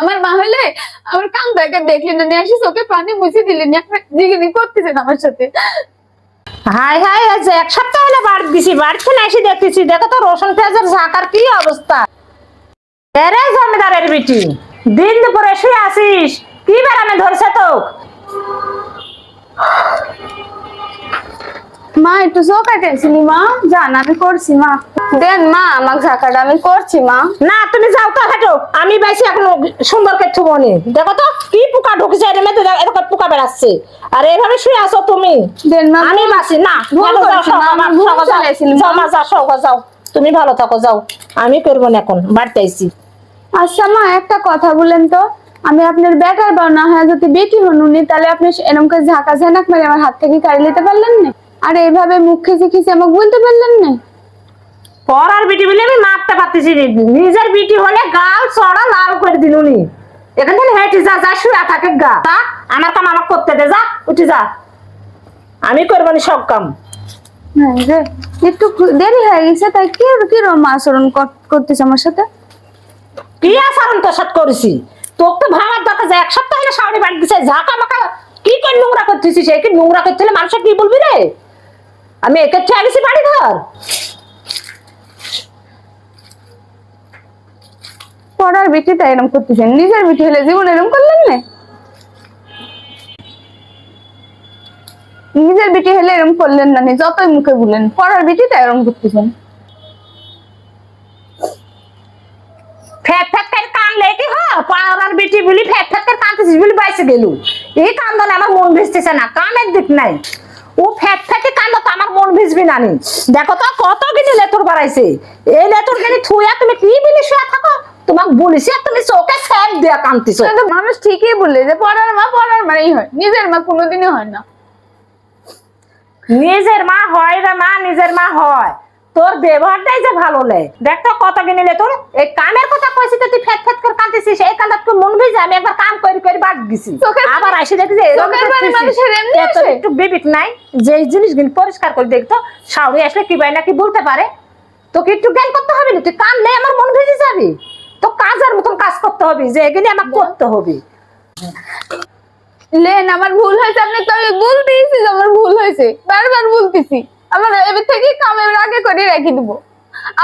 আমার মা হলে আমার কান্দাকে দেখলেন না, নিয়ে আসি চোখে পানি মুছে দিলেন জিগিনি করতেছেন আমার সাথে। হাই হাই আজ এক সপ্তাহ হলে বাড়ি দিছি বাড়িতে না এসে দেখতেছি, দেখো তো রোশন পেঁয়াজের ঝাঁকার কি অবস্থা। এরে জমিদারের বিটি, দিন দুপুরে শুয়ে আসিস কি বেড়ামে ধরছে তো মা একটু চোখা গেছিলি মা? জান আমি করছি মা। দেন মা আমার ঝাঁকাটা আমি করছি মা। না তুমি যাও তো হেঁটো। আমি বাইছি এখন সুন্দর কে থুবনি দেখো তো কি পোকা ঢুকেছে এর মধ্যে এরকম পোকা বেড়াচ্ছে। আর এইভাবে শুয়ে আছো তুমি? দেন মা। আমি বাসি না ভুল যাও, মা, যাও। মা। যাও, তুমি ভালো থাকো যাও। আমি করব না এখন বাড়তে আইছি। আচ্ছা মা একটা কথা বলেন তো। আমি আপনার বেটার বা না হয় যদি বেটি হনুনি তাহলে আপনি এরকম করে ঝাঁকা ঝানাক মেরে আমার হাত থেকে কাড়ি নিতে পারলেন না? আর এইভাবে মুখ খেসে খেসে আমাকে বলতে পারলেন না। পরার বিটি বলে আমি মারতে পারতেছি নি। নিজের বিটি হলে গাল চড়া লাল করে দিন উনি এখান থেকে হেঁটে যা যা শুয়ে থাকে গা। তা আমার কাম আমার করতে দে যা উঠে যা। আমি করব না সব কাম। হ্যাঁ একটু দেরি হয়ে গেছে তাই কি কি রকম আচরণ কর- করতেছে আমার সাথে? কি আচরণ তোর সাথে করেছি? তোর তো ভাঙার দরকার যে এক সপ্তাহ হলে সামনে বাড়ি দিছে ঝাঁকা মাকা কি করে নোংরা করতেছিস? কি নোংরা করতে হলে মানুষের কি বলবি রে? আমি চেয়ে গেছি বাড়ি ঘর। পড়ার বেটিটা এরকম করতেছেন, নিজের বেটি হলে জীবন এরকম করলেন না? নিজের বেটি হলে এরকম করলেন না যতই মুখে বলেন, পড়ার বেটিটা এরকম করতেছেন। ফ্যাট ফ্যাট করে কানলে হ পাড়ার বেটি বলি ফ্যাট ফ্যাট করে কানতেছিস বলি এই কান্দনে আমার মন ভিজতেছে না, কানের দিক নাই। ও ফ্যাট ফ্যাটে কান্দ তো আমার মন ভিজবি না নি। দেখো তো কত কিছু লেতুর বাড়াইছে। এই লেতুর গেলে থুয়া তুমি কি বলি শুয়ে থাকো? তোমাকে বলিস আর তুমি চোখে স্যাপ দিয়া কিন্তু মানুষ ঠিকই বলে যে পড়ার মা পড়ার মাই হয়। নিজের মা কোনোদিনই হয় না। নিজের মা হয় রে মা নিজের মা হয়। তোর ব্যবহারটাই যে ভালো লে। দেখ তো কত কিনিলে তোর এই কামের কথা কইছি তো তুই ফেট ফেট করে কাঁদতেছিস এই কান্দাত তুই মন ভিজে আমি একবার গেছি আবার আসি দেখি যে এরকম চোখের পানি করতেছিস। মানুষের এমনি এ তোর আসে? একটু বিবেক নাই যে এই পরিষ্কার করে দেখতো সাউরি আসলে কি বাই নাকি বলতে পারে? তোকে একটু জ্ঞান করতে হবে না তুই কানলে আমার মন ভিজে যাবে। তো কাজের মতন কাজ করতে হবে যে এগুলি আমার করতে হবে। লেন আমার ভুল হয়েছে আপনি তো আমি বলতেইছি আমার ভুল হয়েছে। বারবার বলতেছি আমার এবার থেকে কামের আগে করে রেখে দিব।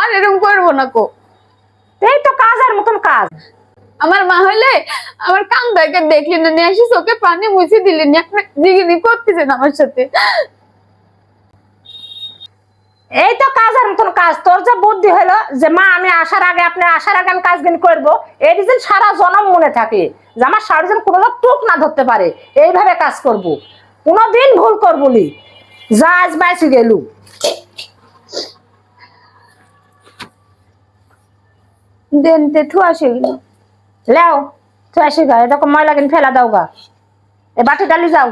আর এরকম করব না কো। এই তো কাজের মতন কাজ। আমার মা হইলে আমার কান্দাকে দেখলেন না নিয়ে আসি চোখে পানি মুছে দিলেন না জিগিনি করতেছেন আমার সাথে। এই তো কাজের মতন কাজ তোর যে বুদ্ধি হলো যে মা আমি আসার আগে আপনি আসার আগে আমি কাজ গিন করব এই যেন সারা জনম মনে থাকে যে আমার সারাজন কোনো টুক না ধরতে পারে এইভাবে কাজ করব। কোনোদিন ভুল করবলি যা আজ বাইসি গেলু। দেন তে ঠু আসে গেলো লেও তো আসি গা এরকম ময়লা কিন ফেলা দাও গা। এ বাটি ডালি যাও।